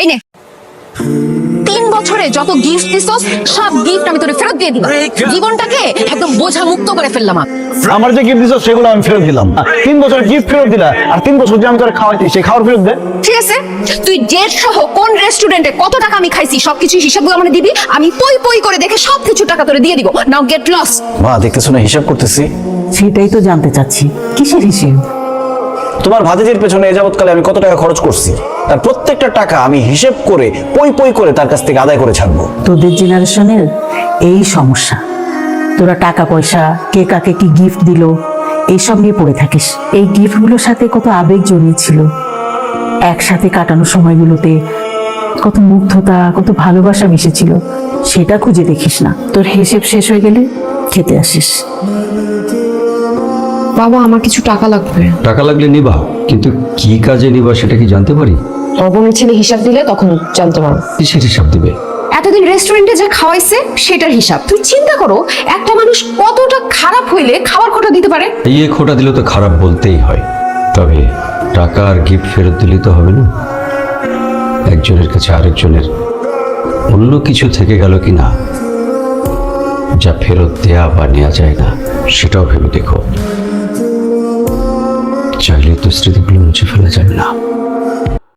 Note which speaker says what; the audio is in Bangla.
Speaker 1: এই নে। তিন বছরে যত গিফট দিছস সব গিফট আমি তোরে ফেরত দিয়ে দিলাম। জীবনটাকে একদম বোঝা মুক্ত করে ফেললাম
Speaker 2: আমার যে গিফট দিছো সেগুলো আমি ফেরত দিলাম। তিন বছর গিফট ফেরত দিলা আর তিন বছর যে আমি তোর খাওয়াইছি সেই খাওয়ার ফেরত দে।
Speaker 1: ঠিক আছে? তুই ডেট সহ কোন রেস্টুরেন্টে কত টাকা আমি খাইছি সবকিছু হিসাবগুলো আমার দিবি আমি পই পই করে দেখে সবকিছু টাকা তোরে দিয়ে দিব। নাও গেট লস
Speaker 2: মা দেখতেছো না হিসাব করতেছি।
Speaker 3: সেটাই তো জানতে চাচ্ছি। কিসের হিসেব?
Speaker 2: তোমার ভাতিজির পেছনে এ যাবৎকালে আমি কত টাকা খরচ করছি? তার প্রত্যেকটা টাকা আমি হিসেব করে, পই পই করে তার কাছ থেকে আদায় করে ছাড়বো।
Speaker 3: তোদের জেনারেশনের এই সমস্যা। তোরা টাকা পয়সা, কে কাকে কি গিফট দিল, এইসব নিয়ে পড়ে থাকিস। এই গিফটগুলোর সাথে কত আবেগ জড়িয়ে ছিল একসাথে কাটানো সময়গুলোতে কত মুগ্ধতা, কত ভালোবাসা মিশেছিল। সেটা খুঁজে দেখিস না। তোর হিসেব শেষ হয়ে গেলে খেতে আসিস।
Speaker 1: বাবা আমার কিছু টাকা লাগবে।
Speaker 4: টাকা লাগলে নিবা কিন্তু কি কাজে নিবা সেটা কি জানতে পারি?
Speaker 1: অবনের ছেলে হিসাব দিলে তখন জানতে পারো।
Speaker 4: কিসের হিসাব দিবে?
Speaker 1: এতদিন রেস্টুরেন্টে যা খাওয়াইছে সেটার হিসাব। তুই চিন্তা করো একটা মানুষ কতটা খারাপ হইলে খাবার খোটা দিতে পারে?
Speaker 4: এই খোটা দিলে তো খারাপ বলতেই হয়। তবে টাকা আর গিফট ফেরত দিলে তো হবে না। একজনের কাছে আরেকজনের অন্য কিছু থেকে গেল কি না যা ফেরত দেয়া বা নেওয়া যায় না সেটাও ভেবে দেখো। স্মৃতিগুলো মুছে ফেলা যাবে না।